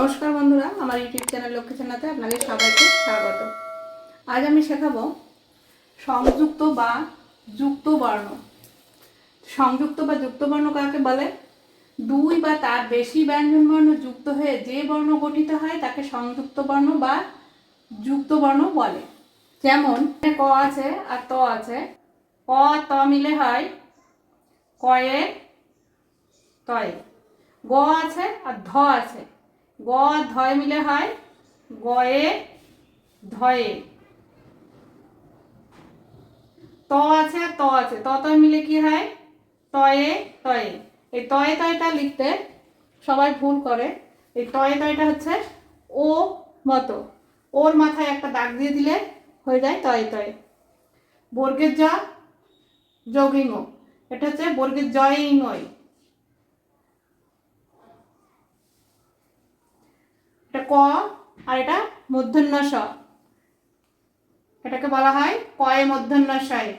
নমস্কার বন্ধুরা, আমার ইউটিউব চ্যানেল লক্ষ্মী চ্যানেলতে আপনাদের সবাইকে স্বাগত। আজ আমি শেখাবো সংযুক্ত বা যুক্ত বর্ণ সংযুক্ত বা যুক্ত বর্ণ কাকে বলে? দুই বা তার বেশি ব্যঞ্জন বর্ণ যুক্ত হয়ে যে বর্ণ গঠিত হয় তাকে সংযুক্ত বর্ণ বা যুক্ত বর্ণ বলে। যেমন ক আছে আর ত আছে। ক, ত মিলে হয় কয়ে তয়ে। গ আছে আর ধ আছে। গ, ধয় মিলে হয়। গয়ে, ধয়ে। ত আছে ত আছে। ত, তয় মিলে কি হয়? তয়ে তয়ে। এই তয়ে, তয়টা লিখতে সবাই ভুল করে। এই তয়ে, তয়টা হচ্ছে ও মতো। ওর মাথায় একটা দাগ দিয়ে দিলে হয়ে যায় তয়ে তয়ে। বর্গের জ যোগিং এটা হচ্ছে বর্গের জয়ই নয়। এটা ক আর এটা মূর্ধন্য স এটাকে বলা হয় কয়ে মূর্ধন্য শয়ে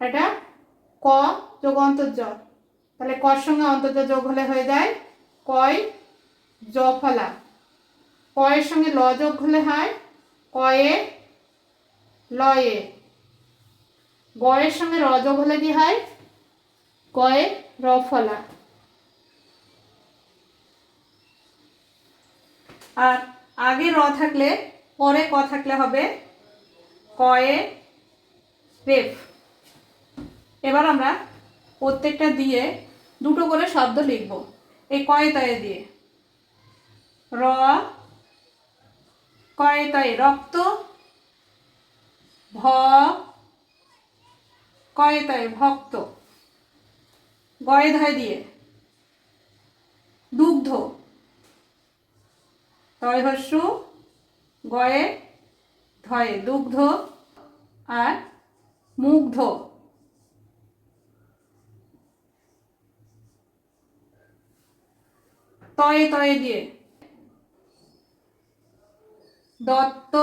এটা ক যোগ অন্তর্জ তাহলে কর সঙ্গে অন্তর্জ যোগ হলে হয়ে যায় কয় জ ফলা কয়ের সঙ্গে ল যোগ হলে হয় কয়ে লয়ে। গয়ের সঙ্গে র যোগ হলে কি হয়? কয়ে র ফলা আর আগে র থাকলে, পরে ক থাকলে হবে কয়ে রেফ। এবার আমরা প্রত্যেকটা দিয়ে দুটো করে শব্দ লিখব। এই কয়ে তয়ে দিয়ে। র, কয়ে তয়ে রক্ত, ভ, কয়ে তয়ে ভক্ত। গয়ে ধয় দিয়ে। দুগ্ধ। তয় হস্য গয়ে, ধয়ে, দুগ্ধ আর মুগ্ধ। তয়ে তয়ে দিয়ে। দত্ত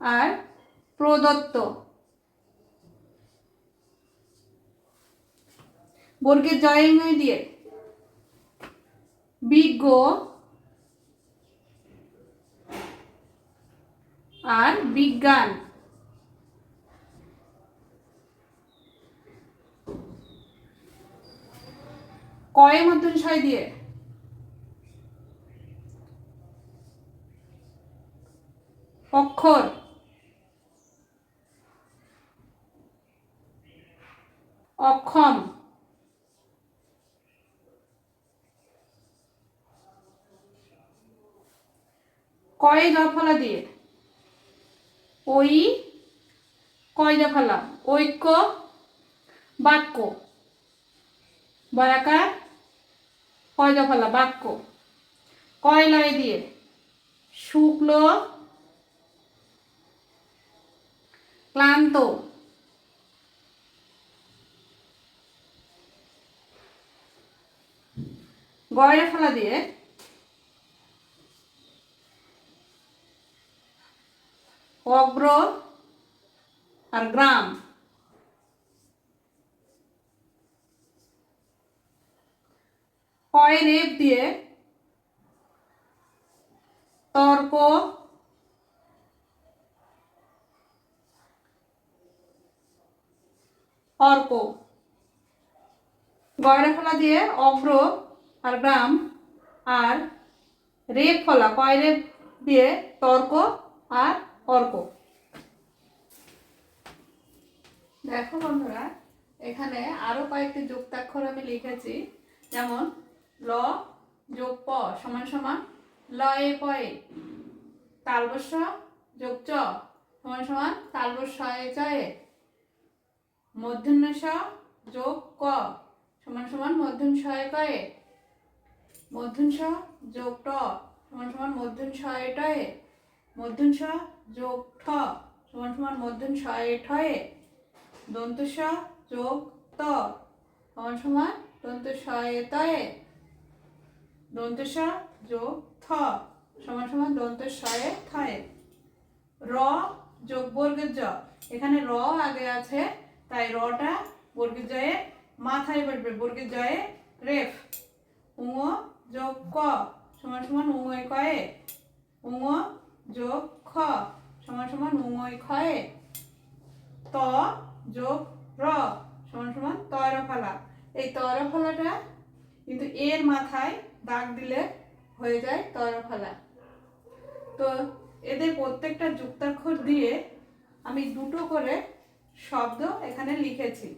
আর প্রদত্ত। বর্গের জয় দিয়ে। বিজ্ঞ আর বিজ্ঞান। কয়ের মধ্যে ছয় দিয়ে। অক্ষর। অক্ষম। কয়ে জফলা দিয়ে? ওই কয় জফলা ঐক্য, বাক্য। বয়াকার কয় জফলা বাক্য। কয় লয় দিয়ে? শুক্ল, ক্লান্ত। গয় ফলা দিয়ে? অগ্র আর গ্রাম। কয় রেপ দিয়ে তর্ক অর্ক। গয়রা ফলা দিয়ে অগ্র আর গ্রাম আর রেপ ফলা। কয় রেপ দিয়ে তর্ক আর অর্ক। দেখো বন্ধুরা, এখানে আরও কয়েকটি যুক্তাক্ষর আমি লিখেছি। যেমন, ল, যোগ প সমান সমান, লয়ে পয়ে, তালবস্য, যোগ চ সমান সমান তালবস্য চয়ে মধ্যাহ্ন স যোগ ক সমান সমান মধ্যাহ্ন ছয় কয়ে মধ্যাহ্ন স যোগ ট সমান সমান মধ্যাহ্ন ছয় টয়ে মধ্যাহ্ন স যোগ ঠ সমান সমান মধ্যাহ্ন ছয় ঠয়ে দন্ত যোগ ত সমান সমান দন্ত ছয় তয়ে দন্ত যোগ থ সমান সমান দন্ত ছয়ে থয়ে র যোগ বর্গের জ। এখানে র আগে আছে, তাই রটা বর্গের জয়ে মাথায় বসবে, বর্গের জয়ে রেফ। উঙ যোগ ক সমান সমান উঙয় কয়ে। উঙ যোগ খ সমান সমান উঙয় খয়ে ত যোগ র সমান সমান তয়র ফালা এই তয়র ফালাটা কিন্তু এর মাথায় দাগ দিলে হয়ে যায় তয়র ফালা তো এদের প্রত্যেকটা যুক্তাক্ষর দিয়ে আমি দুটো করে শব্দ এখানে লিখেছি।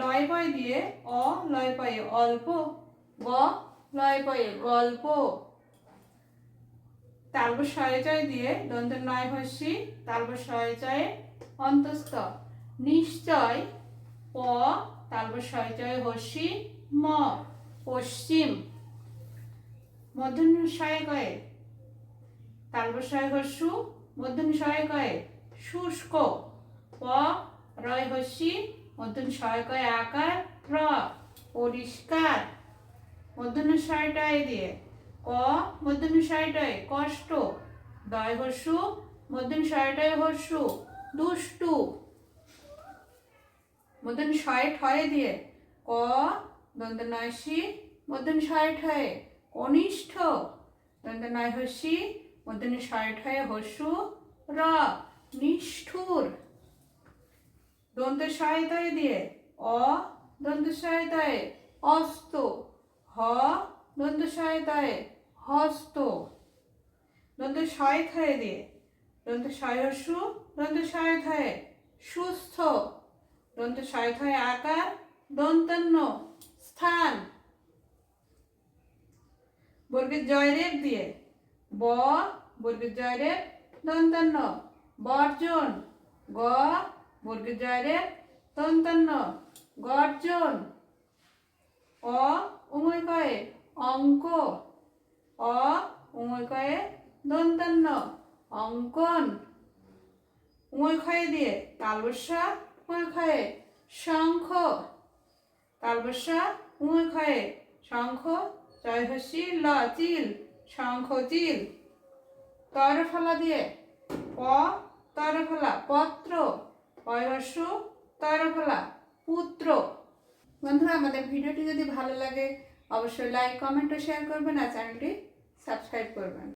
লয় পয় দিয়ে অ লয় পয়ে অল্প, গ লয় পয়ে গল্প তালব সয়চয় দিয়ে দন্ত নয় হস্যি তালব সয়চয়ে অন্তস্থ। নিশ্চয় প তালব সয়চয় হস্যি ম পশ্চিম। মধ্যন্য সয় কয়ে তালবসায় হস্যু মধ্যন সহায় কয়ে শুষ্ক। প রয় হস্যি মধ্যন সহায় কয়ে আকার প্র পরিষ্কার। মধ্যন সহায়টায় দিয়ে ক মধ্যন সহায়টায় কষ্ট দয় হস্যু মধ্যন সহায়টায় হস্যু দুষ্টু। মধ্যন শয়ে ঠয়ে দিয়ে ক দন্ত নয়সি মধ্যন শয়ে ঠয়ে কনিষ্ঠ দন্ত নয় হস্যি মধ্যনে ষাট হয়ে হস্যু র নিষ্ঠুর। দন্ত সহায়তায় দিয়ে অ দন্ত সহায়তায় অস্ত, হ দন্ত সহায়তায় হস্ত। দন্ত শয় হয়ে দিয়ে দন্ত সহায়স্যু দন্ত সহায়ত হয়ে সুস্থ। দন্ত শয় হয়ে আকার, দন্তান্ন, স্থান। বর্গের জয়রেব দিয়ে। ব, বর্গের জয়রেব দন্তান্ন। বর্জন, গ, বর্গের জয়রেব দন্তান্ন। গর্জন। অ উময় কয়ে অঙ্ক। অ উময় কয়ে দন্তান্ন। অঙ্কন। উময় ক্ষয়ে দিয়ে, তালবস্যা উময় ক্ষয়ে শঙ্খ। তালবস্যা উময় ক্ষয়ে শঙ্খ জয়হসি ল, চিল, শঙ্খ, চিল। তরফলা দিয়ে, প, তরফলা, পত্র। পয়হস্য, তরফলা, পুত্র। বন্ধুরা, আমাদের ভিডিওটি যদি ভালো লাগে অবশ্যই লাইক কমেন্ট ও শেয়ার করবেন আর চ্যানেলটি সাবস্ক্রাইব করবেন।